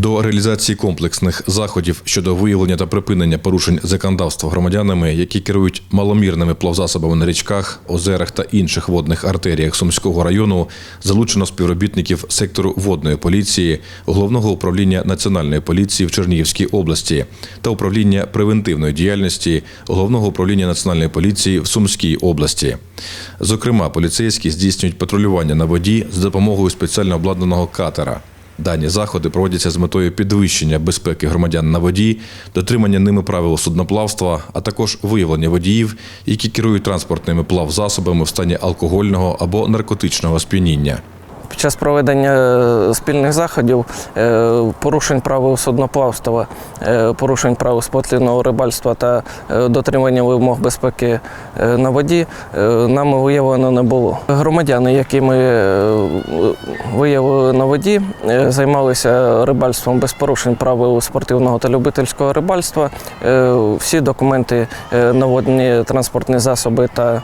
До реалізації комплексних заходів щодо виявлення та припинення порушень законодавства громадянами, які керують маломірними плавзасобами на річках, озерах та інших водних артеріях Сумського району, залучено співробітників сектору водної поліції, головного управління національної поліції в Чернігівській області та управління превентивної діяльності головного управління національної поліції в Сумській області. Зокрема, поліцейські здійснюють патрулювання на воді з допомогою спеціально обладнаного катера. Дані заходи проводяться з метою підвищення безпеки громадян на воді, дотримання ними правил судноплавства, а також виявлення водіїв, які керують транспортними плавзасобами в стані алкогольного або наркотичного сп'яніння. Час проведення е, спільних заходів е, порушень правил судноплавства, е, порушень правил спортивного рибальства та дотримання вимог безпеки на воді нами виявлено не було. Громадяни, які ми виявили на воді, займалися рибальством без порушень правил спортивного та любительського рибальства. Всі документи на водні транспортні засоби та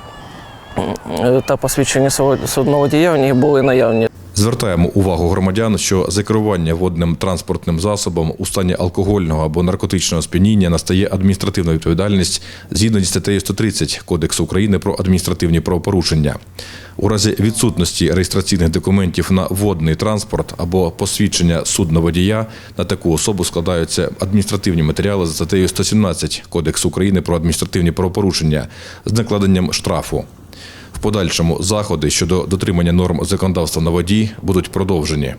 та посвідчення судноводія в них були наявні. Звертаємо увагу громадян, що за керування водним транспортним засобом у стані алкогольного або наркотичного сп'яніння настає адміністративна відповідальність згідно зі статтею 130 Кодексу України про адміністративні правопорушення. У разі відсутності реєстраційних документів на водний транспорт або посвідчення судноводія на таку особу складаються адміністративні матеріали за статтею 117 Кодексу України про адміністративні правопорушення з накладенням штрафу. В подальшому заходи щодо дотримання норм законодавства на воді будуть продовжені.